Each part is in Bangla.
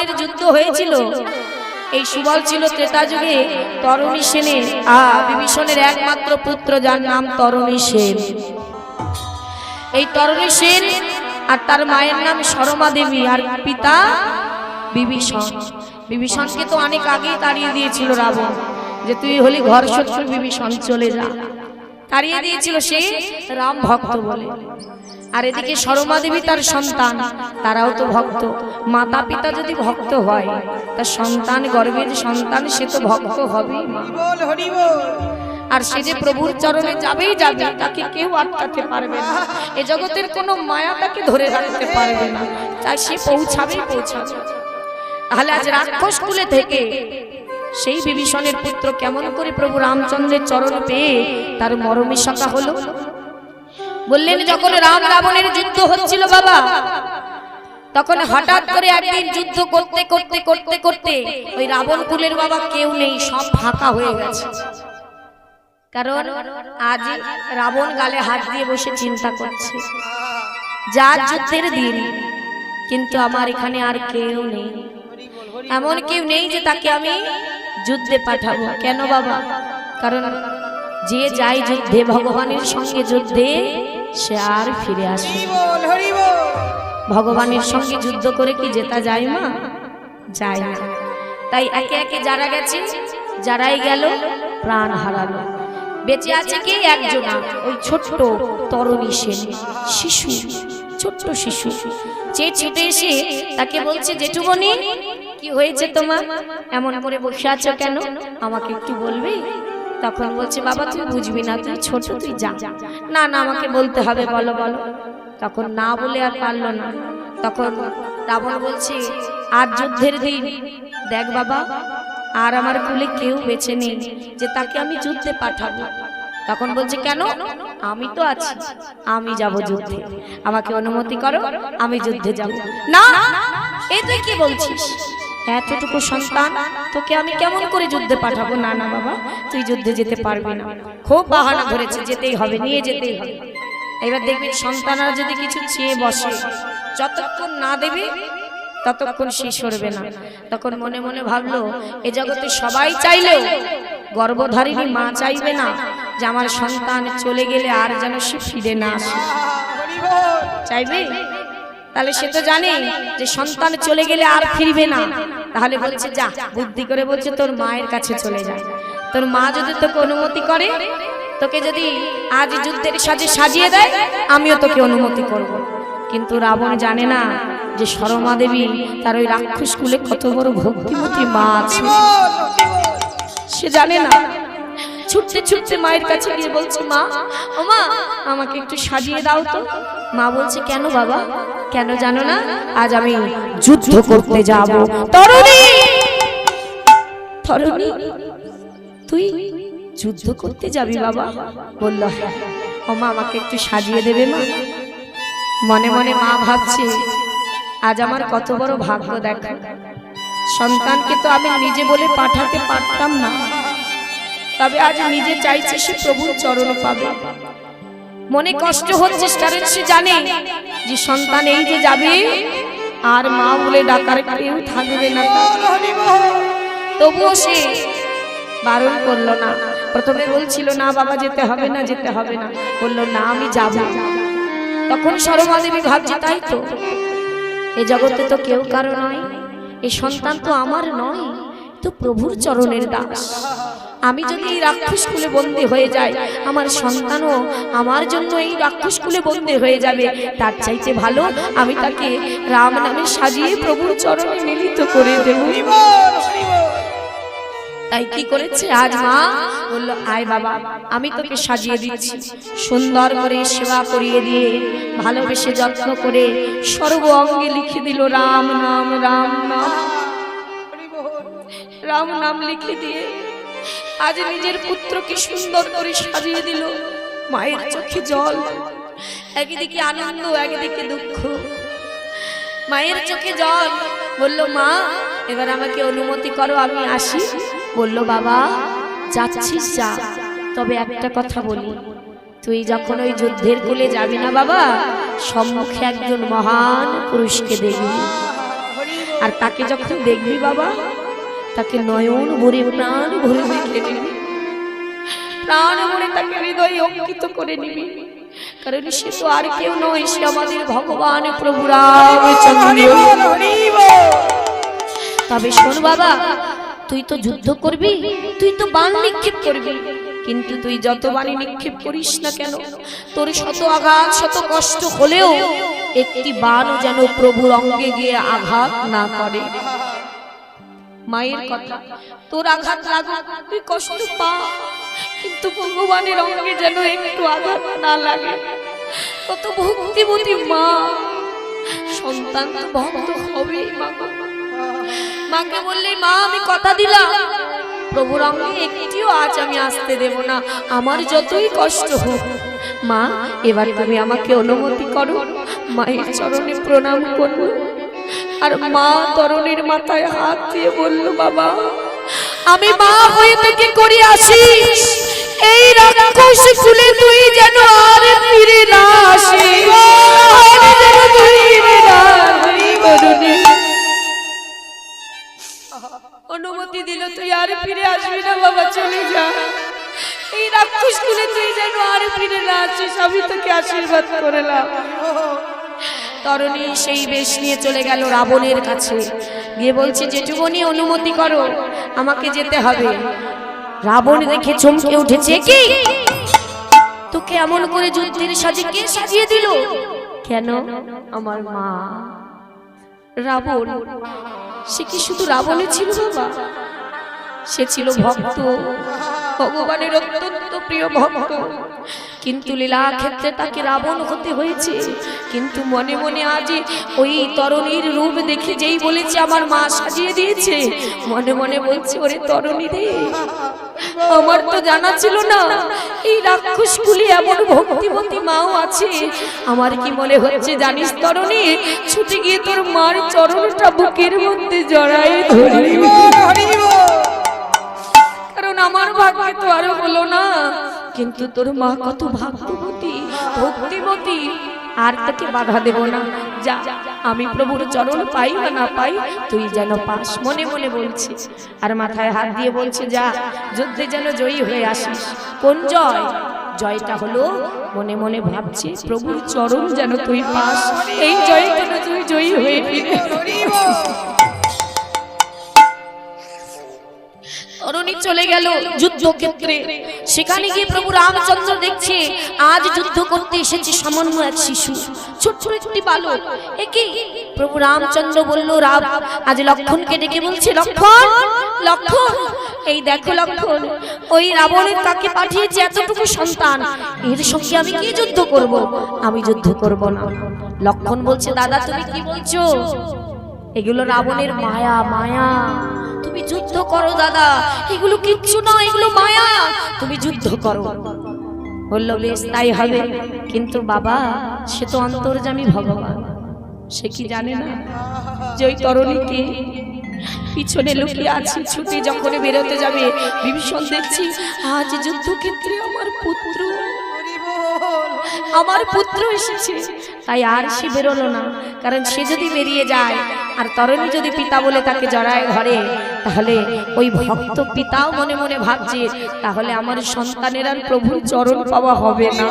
রাবণের যুদ্ধ হয়েছিল। এই সুবল ছিল ত্রেতা যুগে তরণী সেনের, আ, বিভীষণের একমাত্র পুত্র যার নাম তরণী সেন। এই তরণী সেন আর তার মায়ের নাম সরমা দেবী আর পিতা বিভীষণ। বিভীষণকে তো অনেক আগেই তাড়িয়ে দিয়েছিল রাবণ যে তুই হলি ঘর শত্রু বিভীষণ চলে যা। তাড়িয়ে দিয়েছিল সে রাম ভক্ত বলে। আর এদিকে সরমা দেবী তার সন্তান তারাও তো ভক্ত। মাতা পিতা যদি ভক্ত হয় তার সন্তান গর্ভের সন্তান সে তো ভক্ত বল আর সে যে প্রভুর চরণে যাবেই যাবে তাকে কেউ আটকাতে পারবে না। এ জগতের কোনো মায়া তাকে ধরে রাখতে পারবে না। তাই সে পৌঁছাবেই পৌঁছাবে তাহলে আজ রাক্ষস কুলে থেকে সেই বিভীষণের পুত্র কেমন করে প্রভু রামচন্দ্রের চরণ পেয়ে তার মরমে সকা হলো? বললেন, যখন রাম রাবণের যুদ্ধ হচ্ছিল বাবা, তখন হঠাৎ করে একদিন যুদ্ধ করতে করতে করতে করতে ওই রাবণ কুলের বাবা কেউ নেই, সব ফাঁকা হয়ে গেছে। কারণ আজ রাবণ গালে হাত দিয়ে বসে চিন্তা করছে। যা যুদ্ধের দিন, কিন্তু আমার এখানে আর কেউ নেই। এমন কেউ নেই যে তাকে আমি যুদ্ধে পাঠাবো। কেন বাবা? কারণ যে যায় যুদ্ধে ভগবানের সঙ্গে যুদ্ধে সে আর ফিরে আসে ভগবানের সঙ্গে যুদ্ধ করে কি জেতা যায় মা? যায় না। তাই একে একে যারা গেছে যারাই গেল প্রাণ হারালো। বেঁচে আছে কি? একজন ওই ছোট্ট তরুণী সেন। শিশু ছোট্ট শিশু। যে ছুটে এসে তাকে বলছে জেঠুমণি কি হয়েছে তোমার? এমন করে বসে আছো কেন? আমাকে একটু বলবে? তখন বলছে বাবা তুই বুঝবি না তুই ছোট তুই যা। না না আমাকে বলতে হবে বলো বলো। তখন না বলে আর পারল না। তখন রাবণ বলছে আর যুদ্ধের দিন দেখ বাবা আর আমার কুলে কেউ বেছে নেই যে তাকে আমি যুদ্ধে পাঠাবো। তখন বলছে কেন? আমি তো আছি আমি যাব যুদ্ধে। আমাকে অনুমতি করো আমি যুদ্ধে যাব না এই তুই কি বলছিস এতটুকু সন্তান, তোকে আমি কেমন করে যুদ্ধে পাঠাবো? না না, বাবা, তুই যুদ্ধে যেতে পারবি না। খুব বাহানা ধরেছে, যেতেই হবে, নিয়ে যেতেই হবে। এবার দেখবেন সন্তানরা যদি কিছু চেয়ে বসে, যতক্ষণ না দেবে, ততক্ষণ সে সরবে না। তখন মনে মনে ভাবলো, এ জগতে সবাই চাইলেও গর্ভধারিণী মা চাইবে না যে আমার সন্তান চলে গেলে আর যেন সে ফিরে না আসে। চাইবে? তাহলে সে তো জানে যে সন্তান চলে গেলে আর ফিরবে না। তাহলে বলছে, যা, বুদ্ধি করে বলছে তোর মায়ের কাছে চলে যায় তোর মা যদি তোকে অনুমতি করে, তোকে যদি আজ যুদ্ধের সাজে সাজিয়ে দেয়, আমিও তোকে অনুমতি করব। কিন্তু রাবণ জানে না যে সরমা দেবী তার ওই রাক্ষস কুলে কত বড় ভক্তিমতী মা আছে। সে জানে না। ছুটতে ছুটতে মায়ের কাছে গিয়ে বলছে, মা, ও মা, আমাকে একটু সাজিয়ে দাও তো। মা বলছে কেন বাবা? কেন জানো না? আজ আমি যুদ্ধ করতে যাব। তরুণী! তরুণী তুই যুদ্ধ করতে যাবি বাবা? বলল ও মা আমাকে একটু সাজিয়ে দেবে মা? মনে মনে মা ভাবছে আজ আমার কত বড় ভাগ্য দেখো। সন্তানকে তো আমি নিজে বলে পাঠাতে পারতাম না। তবে আজ নিজে চাইছে সে প্রভুর চরণ পাবে। মনে কষ্ট হচ্ছে কারণ সে জানে যে সন্তান এই যে যাবে আর মা বলে ডাকার কেউ থাকবে না। তবুও সে বারণ করল না। প্রথমে বলছিল না বাবা যেতে হবে না যেতে হবে না। বলল না আমি যাব। তখন সরমা দেবী ভাবছে তাই তো এ জগতে তো কেউ কারও নয় এই সন্তান তো আমার নয় তো প্রভুর চরণের দাস। আমি যদি এই রাক্ষস কুলে বন্দী হয়ে যাই, আমার সন্তানও আমার জন্য এই রাক্ষস কুলে বন্দী হয়ে যাবে। তার চাইতে ভালো আমি তাকে রাম নামে সাজিয়ে প্রভুর চরণে মিলিত করে দেবো। তাই কি করেছে আজ মা? বলল, আয় বাবা, আমি তোকে সাজিয়ে দিচ্ছি। সুন্দর করে সেবা করিয়ে দিয়ে ভালোবেসে যত্ন করে সর্ব অঙ্গে লিখে দিল, রাম নাম রাম নাম। রাম নাম লিখে দিয়ে আজ নিজের পুত্রকে সুন্দর করে সাজিয়ে দিল। মায়ের চোখে জল, একদিকে আনন্দ, একদিকে দুঃখ। মায়ের চোখে জল বলল, মা, এবার আমাকে অনুমতি করো, আমি আসি। বলল, বাবা যাচ্ছিস যা। তবে একটা কথা বলি, তুই যখন ওই যুদ্ধের কোলে যাবি না বাবা, সম্মুখে একজন মহান পুরুষকে দেখবি। আর তাকে যখন দেখবি বাবা তাকে নয়ন ভরে প্রাণ ভরে দেখে নিবি। প্রাণ ভরে তাকে হৃদয়ে অঙ্কিত করে নিবি। কারণ সে তো আর কেউ নয় সে আমাদের ভগবান প্রভু রামচন্দ্র। তবে শোন বাবা তুই তো যুদ্ধ করবি তুই তো বান নিক্ষেপ করবি। কিন্তু তুই যত বাণী নিক্ষেপ করিস না কেন তোর শত আঘাত শত কষ্ট হলেও একটি বান যেন প্রভুর অঙ্গে গিয়ে আঘাত না করে। মায়ের কথা। তোর আঘাত লাগুক তুই কষ্ট পা। কিন্তু ভগবানের অঙ্গে যেন একটু আঘাত না লাগে। কত ভক্তিমতী মা। সন্তান তো ভক্ত হবেই মা মাকে বললে মা আমি কথা দিলাম। প্রভুর অঙ্গে একটিও আজ আমি আসতে দেব না। আমার যতই কষ্ট হোক। মা এবার তুমি আমাকে অনুমতি করো। মায়ের চরণে প্রণাম করব। আর মা তরণের মাথায় হাত দিয়ে বলল বাবা আমি মা হয়ে তোকে করে আসিস এই রাক্ষস কুলে তুই যেন আর ফিরে না আসিস। না তরুণী। অনুমতি দিল তুই আর ফিরে আসবি না বাবা চলে যা। এই রাক্ষস কুলে তুই যেন আর ফিরে না আসিস আমি তোকে আশীর্বাদ করলাম তরণী সেই বেশ নিয়ে চলে গেল রাবণের কাছে। গিয়ে বলছে জেঠুমনি অনুমতি করো, আমাকে যেতে হবে। রাবণ দেখে চমকে উঠেছে, কি? তোকে এমন করে যুদ্ধের সাজে কে সাজিয়ে দিল? কেন? আমার মা। রাবণ? সে কি শুধু রাবণে ছিল বাবা? সে ছিল ভক্ত। ভগবানের অত্যন্ত প্রিয় ভক্ত। কিন্তু লীলা তাকে রাবণ হতে হয়েছে। কিন্তু মনে মনে ওই তরণীর রূপ দেখে যেই আমার মা সাজিয়ে দিয়েছে। মনে মনে ওরে তরণী রে, আমার তো জানা ছিল না, এই রাক্ষস কুলি এমন ভক্তিমতী মাও আছে। আমার কি মনে হচ্ছে জানিস তরণী, ছুটে গিয়ে তোর মার চরণটা বুকের মধ্যে ধরি আমার ভাগ্যে তো আরও হলো না। কিন্তু তোর মা কত ভাগ্যবতী, ভক্তিমতী। আর তাকে বাধা দেব না। যা, আমি প্রভুর চরণ পাই বা না পাই, তুই যেন পাস মনে মনে বলছি আর মাথায় হাত দিয়ে বলছে, যা, যুদ্ধে যেন জয়ী হয়ে আসিস। কোন জয়? জয়টা হলো মনে মনে ভাবছি, প্রভুর চরণ যেন তুই পাস। এই জয় যেন তুই জয়ী হয়ে ফিরে। হরি চলে গেল যুদ্ধক্ষেত্রে। সেখানে গিয়ে প্রভু রামচন্দ্র দেখছে, আজ যুদ্ধ করতে এসেছে সামান্য এক শিশু, ছোট্ট একটি বালক। একে প্রভু রামচন্দ্র বলল, রাম, আজ লক্ষণকে ডেকে বলছে, লক্ষণ লক্ষণ, এই দেখো লক্ষণ, ওই রাবণের কাকে পাঠিয়েছে এতটুকু সন্তান। এর সঙ্গে আমি কি যুদ্ধ করব? আমি যুদ্ধ করব না। লক্ষণ বলছে, দাদা, তুমি কি বলছো? এগুলো রাবণের মায়া মায়া। তুমি যুদ্ধ করো, দাদা। এগুলো কিচ্ছু না এগুলো মায়া। তুমি যুদ্ধ করো। বলল, বেশ, তাই হবে। কিন্তু বাবা, সে তো অন্তর্জামী ভগবান। সে কি জানে না যে ওই তরণীকে পিছনে লুকিয়ে আছে, ছুটে যখন বেরোতে যাবে, বিভীষণ দেখছি, আজ যুদ্ধক্ষেত্রে আমার পুত্র আমার পুত্র এসেছে। তাই আর সে বেরোলো না। কারণ সে যদি বেরিয়ে যায়, আর তরণী যদি পিতা বলে তাকে জড়ায় ঘরে তাহলে ওই ভক্ত পিতাও মনে মনে ভাবছে, তাহলে আমার সন্তানের আর প্রভুর চরণ পাওয়া হবে না।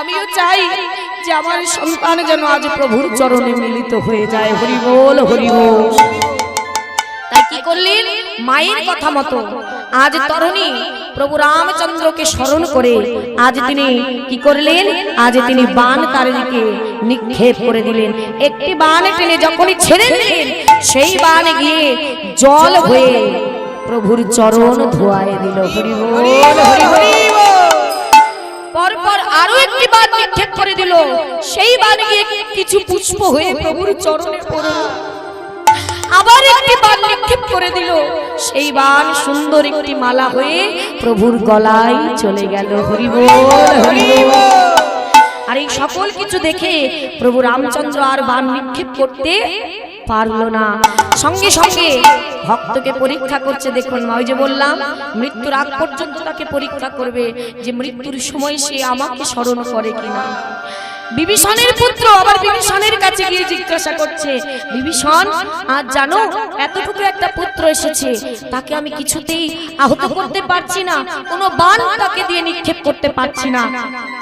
আমিও চাই যে আমার সন্তান যেন আজ প্রভুর চরণে মিলিত হয়ে যায়। হরি বল হরি বল। তাই কি করলেন? মায়ের কথা মতো আজ তরণী প্রভু রামচন্দ্রকে স্মরণ করে আজ তিনি কি করলেন? আজ তিনি বান তার দিকে নিক্ষেপ করে দিলেন। একটি বান টেনে যখনই ছেড়ে দিলেন, সেই বান গিয়ে জল হয়ে প্রভুর চরণ ধোয়ায় দিল। হরি হরি পরপর আরও একটি বান নিক্ষেপ করে দিল। সেই বান গিয়ে কিছু পুষ্প হয়ে প্রভুর চরণে পড়ল। আবার একটি বান নিক্ষেপ করে দিল। সেই বান সুন্দর একটি মালা হয়ে প্রভুর গলায় চলে গেল। আর এই সকল কিছু দেখে প্রভু রামচন্দ্র আর বান নিক্ষেপ করতে পারল না। সঙ্গে সঙ্গে ভক্তকে পরীক্ষা করছে। দেখুন, ওই যে বললাম, মৃত্যুর আগ পর্যন্ত তাকে পরীক্ষা করবে যে মৃত্যুর সময় সে আমাকে স্মরণ করে কিনা। বিভীষণের পুত্র আবার বিভীষণের কাছে গিয়ে জিজ্ঞাসা করছে, বিভীষণ, আজ জানো, এতটুকু একটা পুত্র এসেছে, তাকে আমি কিছুতেই আহত করতে পারছি না, কোনো বান তাকে দিয়ে নিক্ষেপ করতে পারছি না।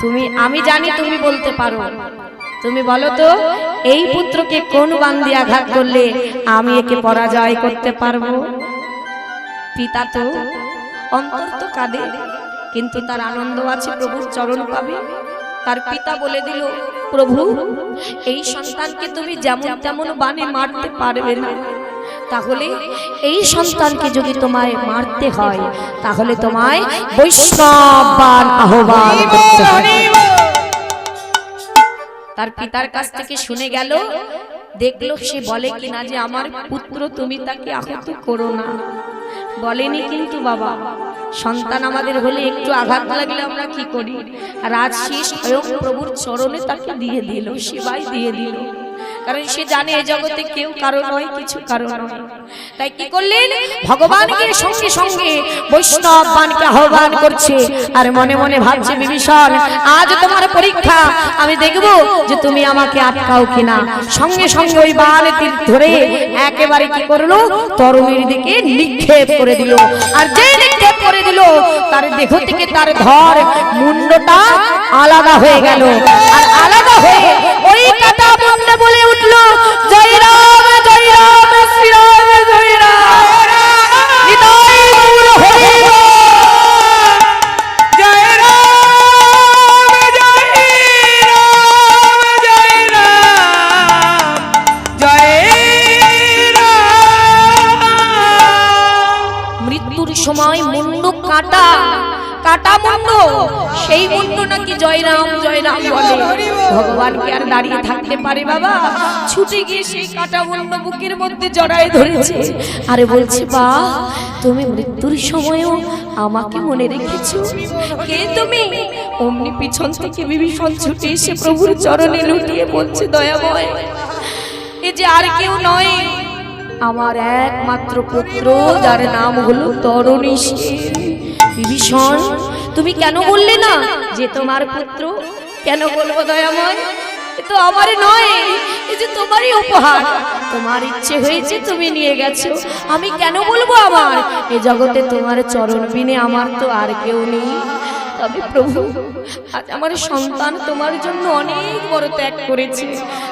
তুমি, আমি জানি তুমি বলতে পারো। তুমি বলো তো, এই পুত্রকে কোন বান দিয়ে আঘাত করলে আমি একে পরাজয় করতে পারব? পিতা তো অন্তর তো কাঁদে, কিন্তু তার আনন্দ আছে, প্রভুর চরণ পাবে। তার পিতা বলে দিল প্রভু এই সন্তানকে তুমি যেমন তেমন বানে মারতে পারবে না। তাহলে এই সন্তানকে যদি তোমায় মারতে হয় তাহলে তোমায় বৈষ্ণব বান আহ্বান করতে হবে তার পিতার কাছ থেকে শুনে গেল দেখল সে বলে কিনা যে আমার পুত্র তুমি তাকে আহত করো না। বলেনি কিন্তু বাবা। সন্তান আমাদের হলে একটু আঘাত লাগলে আমরা কি করি? আজ সে স্বয়ং প্রভুর চরণে তাকে দিয়ে দিল, সেবাই দিয়ে দিল। কারণ সে জানে এই জগতে কেউ কারও নয়, কিছু কারও নয়। তাই কি করলেন? ভগবানকে সঙ্গে সঙ্গে বৈষ্ণব বানকে আহ্বান করছে আর মনে মনে ভাবছে, বিভীষণ, আজ তোমার পরীক্ষা। আমি দেখব যে তুমি আমাকে আটকাও কিনা। সঙ্গে সঙ্গে ওই বান তীর ধরে একেবারে কি করল? তরুণীর দিকে নিক্ষেপ করে দিল। আর যে করে দিল। তার দেহ থেকে তার ধর মুন্ডটা আলাদা হয়ে গেল। আর আলাদা হয়ে ওই কাটা মুন্ডে বলে উঠল, জয় রাম জয় রাম শ্রী জয়রাম জয়রাম বলে ভগবানকে আর দাঁড়িয়ে থাকতে পারে বাবা? ছুটে গিয়ে সেই কাটা মুন্ড বুকের মধ্যে জড়ায় ধরেছে। আরে বলছে, বা, তুমি মৃত্যুর সময়ও আমাকে মনে রেখেছো। কে তুমি? অমনি পিছন থেকে বিভীষণ ছুটে এসে প্রভুর চরণে লুটিয়ে বলছে, দয়াময়, এ যে আর কেউ নয়। আমার একমাত্র পুত্র, যার নাম হলো তরণী। বিভীষণ, তুমি কেন বললে না? যে তোমার পুত্র? কেন বলব দয়াময়? এ তো আমার নয়, এ যে তোমারই উপহার। তোমার ইচ্ছে হয়েছে তুমি নিয়ে গেছো। আমি কেন বলব আমার? এ জগতে তোমার চরণ বিনে আমার তো আর কেউ নেই। তবে প্রভু, আজ আমার সন্তান তোমার জন্য অনেক বড় ত্যাগ করেছে।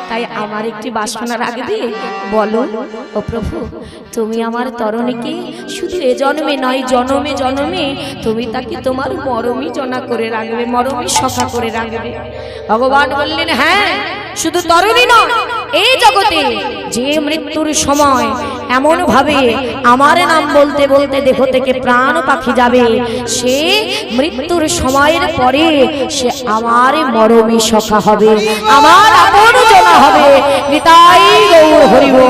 তাই আমার একটি বাসনা রাখবে বলো, ও প্রভু, তুমি আমার তরণীকে শুধু এ জন্মে নয়, জনমে জনমে তুমি তাকে তোমার মরমই জনা করে রাখবে, মরমই সখা করে রাখবে। ভগবান বললেন হ্যাঁ শুধু তরণী নয় এই জগতে যে মৃত্যুর সময় এমন ভাবে আমার নাম বলতে বলতে দেহ থেকে প্রাণ পাখি যাবে, সে মৃত্যুর সময়ের পরে সে আমার মরমী সখা হবে, আমার আপন জনা হবে, নিতাই গৌর হরিবল